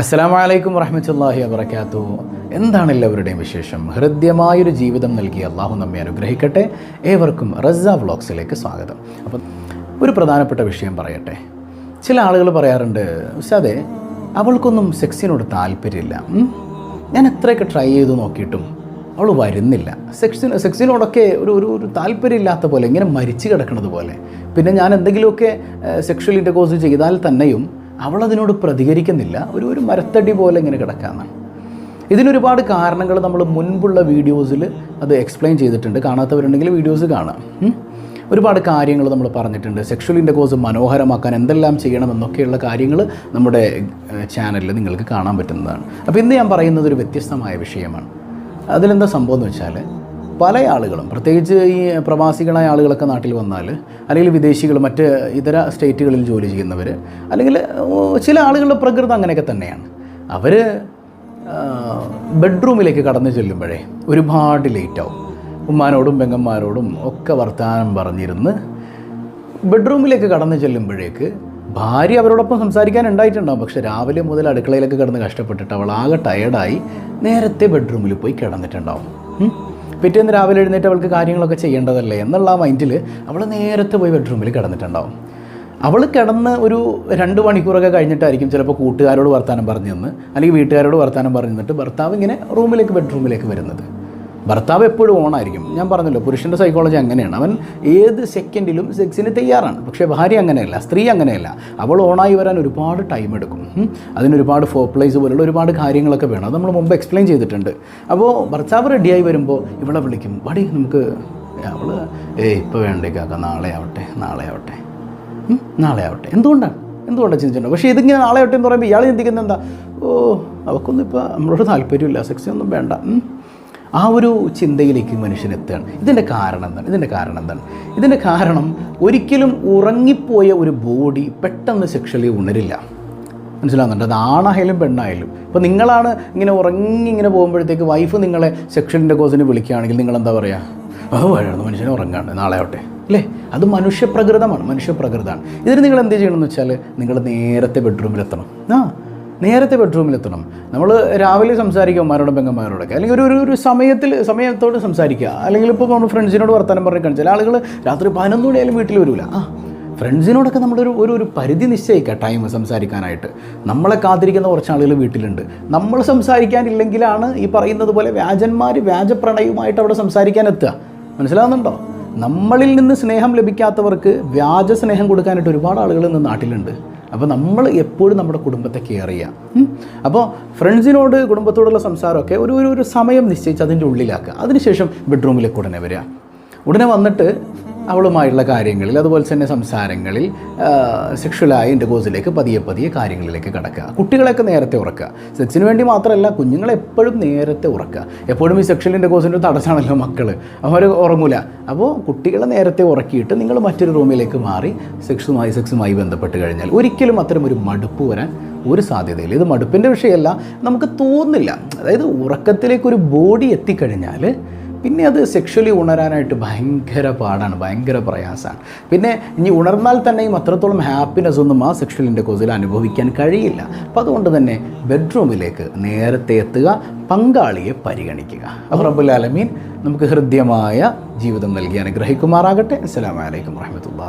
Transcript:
അസ്സാം വലൈക്കും വറഹമത്തല്ലാഹി വബർക്കാത്തു എന്താണ് എല്ലാവരുടെയും വിശേഷം? ഹൃദ്യമായൊരു ജീവിതം നൽകി അള്ളാഹു നമ്മെ അനുഗ്രഹിക്കട്ടെ. ഏവർക്കും റസ്സ വ്ളോഗ്സിലേക്ക് സ്വാഗതം. അപ്പം ഒരു പ്രധാനപ്പെട്ട വിഷയം പറയട്ടെ. ചില ആളുകൾ പറയാറുണ്ട് ഉസ്താദെ അവൾക്കൊന്നും സെക്സിനോട് താല്പര്യമില്ല. ഞാൻ എത്രയൊക്കെ ട്രൈ ചെയ്ത് നോക്കിയിട്ടും അവൾ വരുന്നില്ല. സെക്സിന് സെക്സിനോടൊക്കെ ഒരു ഒരു ഒരു താല്പര്യമില്ലാത്ത പോലെ ഇങ്ങനെ മരിച്ചു കിടക്കുന്നത് പോലെ. പിന്നെ ഞാൻ എന്തെങ്കിലുമൊക്കെ സെക്ഷൽ ഇന്റർകോഴ്സ് ചെയ്താൽ തന്നെയും അവൾ അതിനോട് പ്രതികരിക്കുന്നില്ല. ഒരു ഒരു മരത്തടി പോലെ ഇങ്ങനെ കിടക്കാമെന്നാണ് ഇതിനൊരുപാട് കാരണങ്ങൾ നമ്മൾ മുൻപുള്ള വീഡിയോസിൽ അത് എക്സ്പ്ലെയിൻ ചെയ്തിട്ടുണ്ട്. കാണാത്തവരുണ്ടെങ്കിൽ വീഡിയോസ് കാണാം. ഒരുപാട് കാര്യങ്ങൾ നമ്മൾ പറഞ്ഞിട്ടുണ്ട്. സെക്ഷൽ ഇന്റർകോഴ്സ് മനോഹരമാക്കാൻ എന്തെല്ലാം ചെയ്യണം ചെയ്യണമെന്നൊക്കെയുള്ള കാര്യങ്ങൾ നമ്മുടെ ചാനലിൽ നിങ്ങൾക്ക് കാണാൻ പറ്റുന്നതാണ്. അപ്പോൾ ഇന്ന് ഞാൻ പറയുന്നത് ഒരു വ്യത്യസ്തമായ വിഷയമാണ്. അതിലെന്താ സംഭവം എന്ന് വെച്ചാൽ പല ആളുകളും പ്രത്യേകിച്ച് ഈ പ്രവാസികളായ ആളുകളൊക്കെ നാട്ടിൽ വന്നാൽ അല്ലെങ്കിൽ വിദേശികൾ മറ്റ് ഇതര സ്റ്റേറ്റുകളിൽ ജോലി ചെയ്യുന്നവർ അല്ലെങ്കിൽ ചില ആളുകളുടെ പ്രകൃതം അങ്ങനെയൊക്കെ തന്നെയാണ്. അവർ ബെഡ്റൂമിലേക്ക് കടന്നു ചെല്ലുമ്പോഴേ ഒരുപാട് ലേറ്റാവും. ഉമ്മാനോടും പെങ്ങന്മാരോടും ഒക്കെ വർത്തമാനം പറഞ്ഞിരുന്ന് ബെഡ്റൂമിലേക്ക് കടന്നു ചെല്ലുമ്പോഴേക്ക് ഭാര്യ അവരോടൊപ്പം സംസാരിക്കാൻ ഉണ്ടായിട്ടുണ്ടാവും. പക്ഷെ രാവിലെ മുതൽ അടുക്കളയിലൊക്കെ കിടന്ന് കഷ്ടപ്പെട്ടിട്ട് അവൾ ആകെ ടയർഡായി നേരത്തെ ബെഡ്റൂമിൽ പോയി കിടന്നിട്ടുണ്ടാവും. പിറ്റേന്ന് രാവിലെ എഴുന്നേറ്റ് അവൾക്ക് കാര്യങ്ങളൊക്കെ ചെയ്യേണ്ടതല്ലേ എന്നുള്ള മൈൻഡിൽ അവൾ നേരത്തെ പോയി ബെഡ്റൂമിൽ കിടന്നിട്ടുണ്ടാവും. അവൾ കിടന്ന് ഒരു രണ്ട് മണിക്കൂറൊക്കെ കഴിഞ്ഞിട്ടായിരിക്കും ചിലപ്പോൾ കൂട്ടുകാരോട് വർത്താനം പറഞ്ഞു തന്ന് അല്ലെങ്കിൽ വീട്ടുകാരോട് വർത്തമാനം പറഞ്ഞു തന്നിട്ട് ഭർത്താവ് ഇങ്ങനെ റൂമിലേക്ക് ബെഡ്റൂമിലേക്ക് വരുന്നത്. ഭർത്താവ് എപ്പോഴും ഓണായിരിക്കും. ഞാൻ പറഞ്ഞല്ലോ പുരുഷന്റെ സൈക്കോളജി അങ്ങനെയാണ്. അവൻ ഏത് സെക്കൻഡിലും സെക്സിന് തയ്യാറാണ്. പക്ഷേ ഭാര്യ അങ്ങനെയല്ല സ്ത്രീ അങ്ങനെയല്ല. അവൾ ഓണായി വരാൻ ഒരുപാട് ടൈം എടുക്കും. അതിനൊരുപാട് ഫോർപ്ലൈസ് പോലുള്ള ഒരുപാട് കാര്യങ്ങളൊക്കെ വേണം. അത് നമ്മൾ മുമ്പ് എക്സ്പ്ലെയിൻ ചെയ്തിട്ടുണ്ട്. അപ്പോൾ ഭർത്താവ് റെഡിയായി വരുമ്പോൾ ഇവളെ വിളിക്കും വടി നമുക്ക് അവൾ ഏയ് ഇപ്പോൾ വേണ്ടേ കാക്ക നാളെ ആവട്ടെ നാളെ ആവട്ടെ. നാളെ ആവട്ടെ. എന്തുകൊണ്ടാണ്? എന്തുകൊണ്ടാണ് ചിന്തിച്ചിട്ടുണ്ട്? പക്ഷേ ഇതിങ്ങനെ നാളെ ആവട്ടെ എന്ന് പറയുമ്പോൾ ഇയാൾ ചിന്തിക്കുന്നത് എന്താ? ഓ അവക്കൊന്നും ഇപ്പോൾ നമ്മളോട് താല്പര്യമില്ല സെക്സ് ഒന്നും വേണ്ട. ആ ഒരു ചിന്തയിലേക്ക് മനുഷ്യൻ എത്തുകയാണ്. ഇതിന്റെ കാരണം എന്താണ്? ഇതിന്റെ കാരണം എന്താണ്? ഇതിന്റെ കാരണം ഒരിക്കലും ഉറങ്ങിപ്പോയ ഒരു ബോഡി പെട്ടെന്ന് സെക്ഷലി ഉണരില്ല. മനസ്സിലാകുന്നുണ്ട് അത് ആണായാലും പെണ്ണായാലും. ഇപ്പോൾ നിങ്ങളാണ് ഇങ്ങനെ ഉറങ്ങി ഇങ്ങനെ പോകുമ്പോഴത്തേക്ക് വൈഫ് നിങ്ങളെ സെക്ഷലിന്റെ കോസിന് വിളിക്കുകയാണെങ്കിൽ നിങ്ങൾ എന്താ പറയുക അത് വഴന്നു മനുഷ്യനെ ഉറങ്ങാണ്ട് നാളെ ആവട്ടെ. അല്ലേ? അത് മനുഷ്യപ്രകൃതമാണ്. മനുഷ്യപ്രകൃതമാണ്. ഇതിന് നിങ്ങൾ എന്ത് ചെയ്യണമെന്ന് വെച്ചാൽ നിങ്ങൾ നേരത്തെ ബെഡ്റൂമിലെത്തണം ആ നേരത്തെ ബെഡ്റൂമിലെത്തണം. നമ്മൾ രാവിലെ സംസാരിക്കുക അമ്മമാരോടും പെങ്ങന്മാരോടൊക്കെ. അല്ലെങ്കിൽ ഒരു ഒരു സമയത്തിൽ സമയത്തോട് സംസാരിക്കുക. അല്ലെങ്കിൽ ഇപ്പോൾ നമ്മൾ ഫ്രണ്ട്സിനോട് വർത്തമാനം പറഞ്ഞു കാണിച്ചാൽ ആളുകൾ രാത്രി പതിനൊന്ന് മണിയായാലും വീട്ടിൽ വരില്ല ആ ഫ്രണ്ട്സിനോടൊക്കെ നമ്മളൊരു ഒരു ഒരു പരിധി നിശ്ചയിക്കുക ടൈം സംസാരിക്കാനായിട്ട്. നമ്മളെ കാത്തിരിക്കുന്ന കുറച്ച് ആളുകൾ വീട്ടിലുണ്ട്. നമ്മൾ സംസാരിക്കാനില്ലെങ്കിലാണ് ഈ പറയുന്നത് പോലെ വ്യാജന്മാർ വ്യാജപ്രണയവുമായിട്ട് അവിടെ സംസാരിക്കാൻ എത്തുക. മനസ്സിലാവുന്നുണ്ടോ? നമ്മളിൽ നിന്ന് സ്നേഹം ലഭിക്കാത്തവർക്ക് വ്യാജ സ്നേഹം കൊടുക്കാനായിട്ട് ഒരുപാട് ആളുകൾ ഇന്ന് നാട്ടിലുണ്ട്. അപ്പോൾ നമ്മൾ എപ്പോഴും നമ്മുടെ കുടുംബത്തെ കെയർ ചെയ്യുക അപ്പോൾ ഫ്രണ്ട്സിനോട് കുടുംബത്തോടുള്ള സംസാരമൊക്കെ ഒരു ഒരു ഒരു സമയം നിശ്ചയിച്ച് അതിന്റെ ഉള്ളിലാക്കുക. അതിനുശേഷം ബെഡ്റൂമിലേക്ക് ഉടനെ വരിക. ഉടനെ വന്നിട്ട് അവളുമായുള്ള കാര്യങ്ങളിൽ അതുപോലെ തന്നെ സംസാരങ്ങളിൽ സെക്ഷുവലായ ഇന്റർകോഴ്സിലേക്ക് പതിയെ പതിയെ കാര്യങ്ങളിലേക്ക് കടക്കുക. കുട്ടികളെയൊക്കെ നേരത്തെ ഉറക്കുക. സെക്സിന് വേണ്ടി മാത്രമല്ല കുഞ്ഞുങ്ങളെ എപ്പോഴും നേരത്തെ ഉറക്കുക. എപ്പോഴും ഈ സെക്ഷൽ ഇന്റർകോഴ്സിന്റെ തടസ്സമാണല്ലോ മക്കൾ അവർ ഉറങ്ങൂല. അപ്പോൾ കുട്ടികളെ നേരത്തെ ഉറക്കിയിട്ട് നിങ്ങൾ മറ്റൊരു റൂമിലേക്ക് മാറി സെക്സുമായി സെക്സുമായി ബന്ധപ്പെട്ട് കഴിഞ്ഞാൽ ഒരിക്കലും അത്തരം ഒരു മടുപ്പ് വരാൻ ഒരു സാധ്യതയില്ല. ഇത് മടുപ്പിന്റെ വിഷയമല്ല നമുക്ക് തോന്നില്ല അതായത് ഉറക്കത്തിലേക്ക് ഒരു ബോഡി എത്തിക്കഴിഞ്ഞാൽ പിന്നെ അത് സെക്ഷലി ഉണരാനായിട്ട് ഭയങ്കര പാടാണ് ഭയങ്കര പ്രയാസമാണ്. പിന്നെ ഇനി ഉണർന്നാൽ തന്നെയും അത്രത്തോളം ഹാപ്പിനെസ് ഒന്നും ആ സെക്ഷൽ ഇന്റർകോഴ്സിൽ അനുഭവിക്കാൻ കഴിയില്ല. അപ്പോൾ അതുകൊണ്ട് തന്നെ ബെഡ്റൂമിലേക്ക് നേരത്തെ എത്തുക പങ്കാളിയെ പരിഗണിക്കുക. അപ്പോൾ റബ്ബുൽ ആലമീൻ നമുക്ക് ഹൃദ്യമായ ജീവിതം നൽകി അനുഗ്രഹിക്കുമാറാകട്ടെ. അസ്സലാമലൈക്കും വാഹമത്തുള്ള